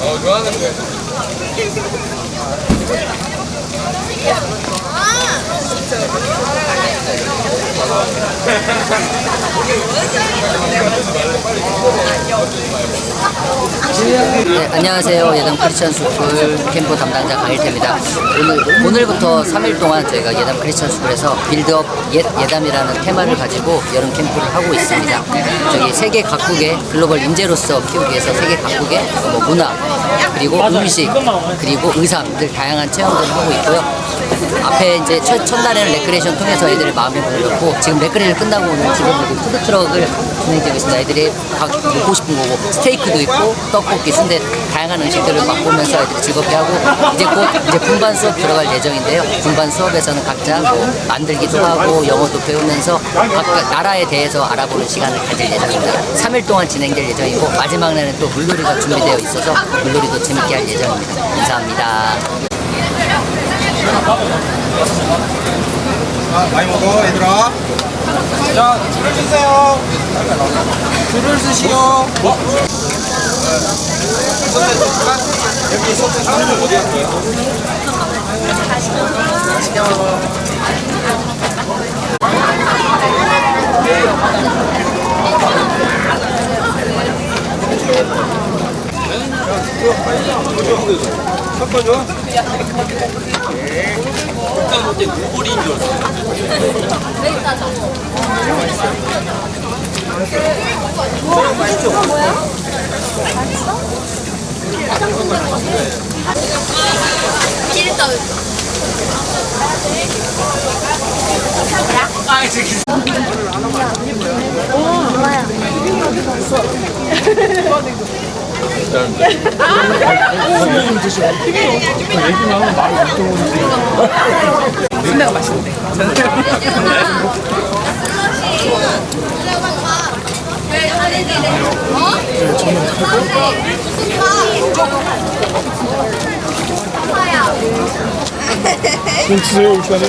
어, 좋아하는 거. 네, 안녕하세요. 예담 크리스천 스쿨 캠프 담당자 강일태입니다. 오늘, 오늘부터 3일 동안 저희가 예담 크리스천 스쿨에서 빌드업 옛 예담이라는 테마를 가지고 여름 캠프를 하고 있습니다. 저기 세계 각국의 글로벌 인재로서 키우기 위해서 세계 각국의 뭐 문화, 그리고 음식, 그리고 의상들 다양한 체험들을 하고 있고요. 앞에 이제 첫, 첫날에는 레크레이션 통해서 애들의 문을 열고 지금 레크레이션 끝나고 오늘 지금 여기 푸드트럭을 진행되고 있습니다. 애들이 각 먹고 싶은 거고 스테이크도 있고 떡볶이, 순대 다양한 음식들을 맛보면서 애들이 즐겁게 하고 이제 곧 이제 분반 수업 들어갈 예정인데요. 분반 수업에서는 각자 뭐 만들기도 하고 영어도 배우면서 각 나라에 대해서 알아보는 시간을 가질 예정입니다. 3일 동안 진행될 예정이고 마지막 날은 또 물놀이가 준비되어 있어서 물놀이도 재밌게 할 예정입니다. 감사합니다. 자, 많이 먹어, 얘들아. 자, 줄을 서세요. 줄을 서시오. 여기 손에 사는 어디 있어요? 섞어줘. 일단 어때 고버리인 줄 알았어. 맛있죠? 뭐야? 맛있어? 화장품 가는 거지? 길 떠올려. 아, 저기. 좀 주세요 일단은